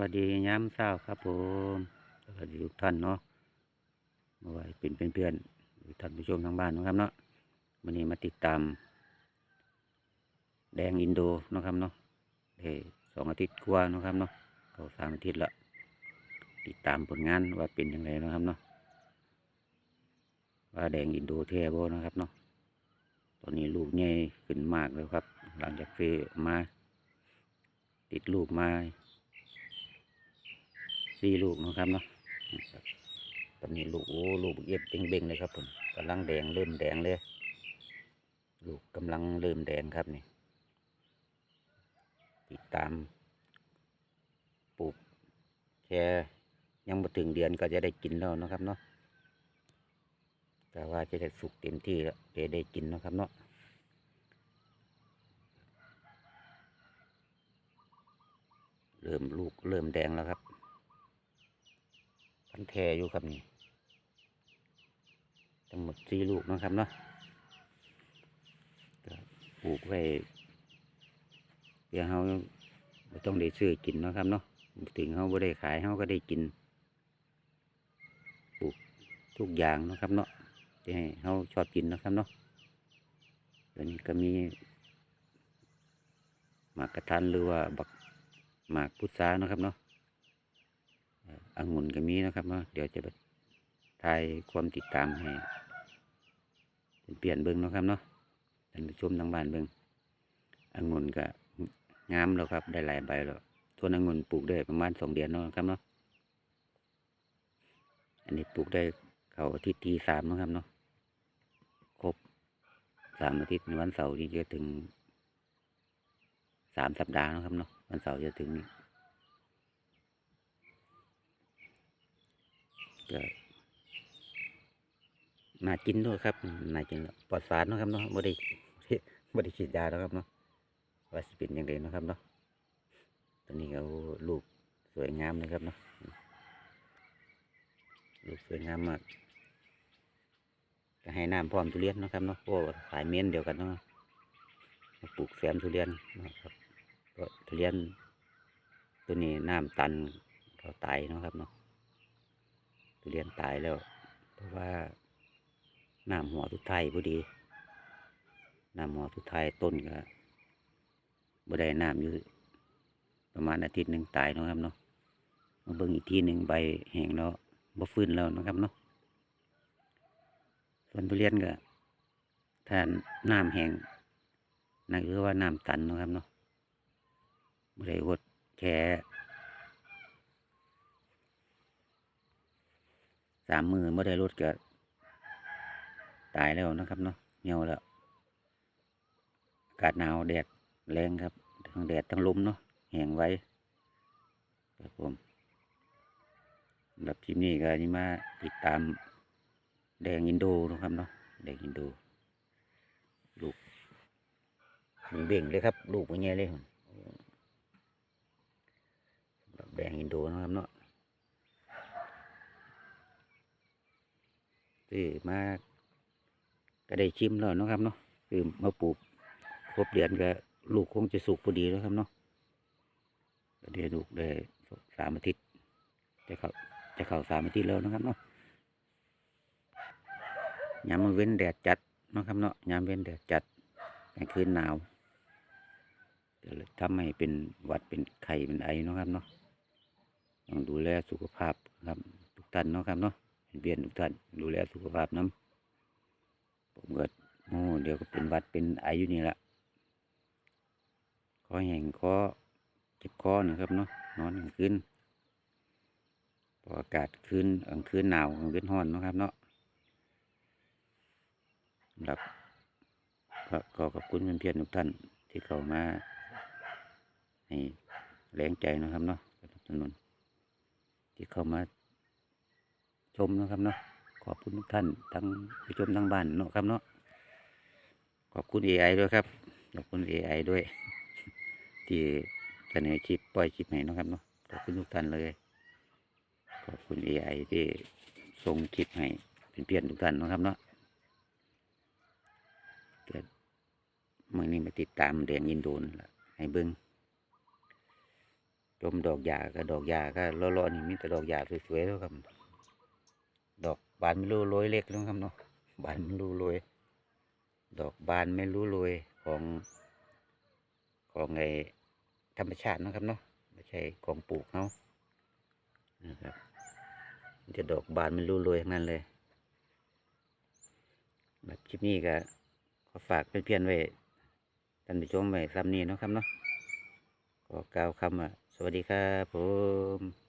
วัสดีย้ำเช้าครับผมสวัสดีทุกท่านเนาะมาไว้เป็นเพื่อนๆหรือท่านผู้ชมทางบ้านนะครับเนาะวันนี้มาติดตาม แดงอินโดนะครับเนาะได้สองอาทิตย์กว่านะครับเนาะเขาสามอาทิตย์ละติดตามผลงานว่าเป็นยังไงนะครับเนาะว่าแดงอินโดเทโบนะครับเนาะตอนนี้ลูกใหญ่ขึ้นมากแล้วครับ หลังจากเฟมา ติดลูกมา สี่ลูกนะครับเนาะตอนนี้ลูกโอ้ลูกเอียดเบ่งๆเลยครับผมกำลังแดงเริ่มแดงเลย ลูกกำลังเริ่มแดงครับนี่ติดตามปลูกแค่ยังมาถึงเดือนก็จะได้กินแล้วนะครับเนาะแต่ว่าจะได้สุกเต็มที่แล้วจะได้กินนะครับเนาะเริ่มลูกเริ่มแดงแล้วครับ พันแทอยู่ครับนี่ทั้งหมดสี่ลูกนะครับเนาะปลูกไว้เดี๋ยวเราต้องได้ซื้อกินนะครับเนาะถึงเราบ่ได้ขายเราก็ได้กินปลูกทุกอย่างนะครับเนาะที่ให้เราชอบกินนะครับเนาะตัวนี้ก็มีหมากกระทันหรือว่าบักหมากพุทรานะครับเนาะ อ่อองุ่นก็มีนะครับเนาะเดี๋ยวจะไปถ่ายความติดตามให้เปลี่ยนเบิ้งนะครับเนาะท่านผู้ชมทางบ้านเบิ้งองุ่นก็งามแล้วครับ ได้หลายใบแล้วต้นองุ่นปลูกได้ประมาณสองเดือนเนาะครับเนาะอันนี้ปลูกได้เขาอาทิตย์ที่สามนะครับเนาะครบสามอาทิตย์ในวันเสาร์นี่จะถึงสามสัปดาห์นะครับเนาะวันเสาร์จะถึง นี่ก็น่ากินด้วยครับน่ากินปลอดสารนะครับเนาะไม่ได้ไม่ได้ฉีดยาแล้วครับเนาะว่าสิเป็นอย่างไรนะครับเนาะตอนนี้เอาลูกสวยงามเลยครับเนาะลูกสวยงามมากก็ให้น้ำพร้อมทุเรียนนะครับเนาะเพราะว่าสายเมียนเดียวกันเนาะปลูกแซมทุเรียนนะครับก็ทุเรียนตัวนี้น้ำตันเขาตายเนาะครับเนาะ ทุเรียนตายแล้ว เพราะว่าน้ำหัวทุกไทยพอดีน้ำหัวทุกไทยต้นก็บ่ได้น้ำอยู่ประมาณอาทิตย์หนึ่งตายเนาะครับเนาะมาเบิ่งอีกทีหนึ่งใบแห้งแล้วบ่ฟื้นแล้วนะครับเนาะส่วนทุเรียนก็ถ้าน้ำแห้งนั่นคือว่าน้ำตันนะครับเนาะบ่ได้อดแค่ สามมือบ่ได้ลดก็ตายแล้วนะครับเนาะเหี่ยวแล้วอากาศหนาวแดดแรงครับ ทั้งแดดทั้งลมเนาะแห้งไว้ครับผมสำหรับคลิปนี้ก็นี่มาติดตามแดงอินโดนะครับเนาะแดงอินโด ลูกเบ่งเลยครับ ลูกมันใหญ่เลยผมสำหรับแดงอินโดนะครับเนาะ คือมาก็ได้ชิมแล้วนะครับเนาะคือมาปลูกครบเดือนก็ลูกคงจะสุกพอดีแล้วครับเนาะเดี๋ยวลูกได้สามอาทิตย์จะเข้าจะเข้าสามอาทิตย์แล้วนะครับเนาะยามเว้นแดดจัดนะครับเนาะยามเว้นแดดจัดกลางคืนหนาวก็เลยทำให้เป็นหวัดเป็นไข้เป็นไอเนาะครับเนาะต้องดูแลสุขภาพครับทุกท่านนะครับเนาะ เบียนทุกท่านดูแลสุขภาพน้ำผมเก็โอ้เดี๋ยวก็เป็นวัดเป็นไออยู่นี่แหละคอแห้งคอเจ็บคอนะครับเนาะนอนกลางคืนพออากาศคืนกลางคืนหนาวกลางคืนร้อนนะครับเนาะสำหรับก็ขอขอบคุณเพื่อนๆทุกท่านที่เข้ามาให้แรงใจนะครับเนาะสนับสนุนที่เข้ามา ชมนะครับเนาะขอบคุณทุกท่านทั้งผู้ชมทั้งบ้านเนาะครับเนาะขอบคุณ AI ด้วยครับขอบคุณ AI ด้วย ที่เสนอคลิปปล่อยคลิปให้นะครับเนาะขอบคุณทุกท่านเลย ขอบคุณ AI ที่ส่งคลิปให้เป็นเพื่อนทุกท่านนะครับเนาะเกิดมื่อนี้มาติดตามแดงอินโดนให้เบิ้งชมดอกหญ้าก็ดอกหญ้าก็ล้อๆนี่มีแต่ดอกหญ้าสวยๆแล้วครับ ดอกบานไม่รู้โรยเล็กแล้วครับเนาะบานไม่รู้โรยดอกบานไม่รู้โรยของของไอธรรมชาตินะครับเนาะไม่ใช่ของปลูกเขานะครับจะดอกบานไม่รู้โรยทั้งนั้นเลยแบบคลิปนี้ก็ขอฝากเพื่อนๆไว้ท่านผู้ชมไว้ซ้ำนี้นะครับเนาะขอกล่าวคำว่าสวัสดีครับผม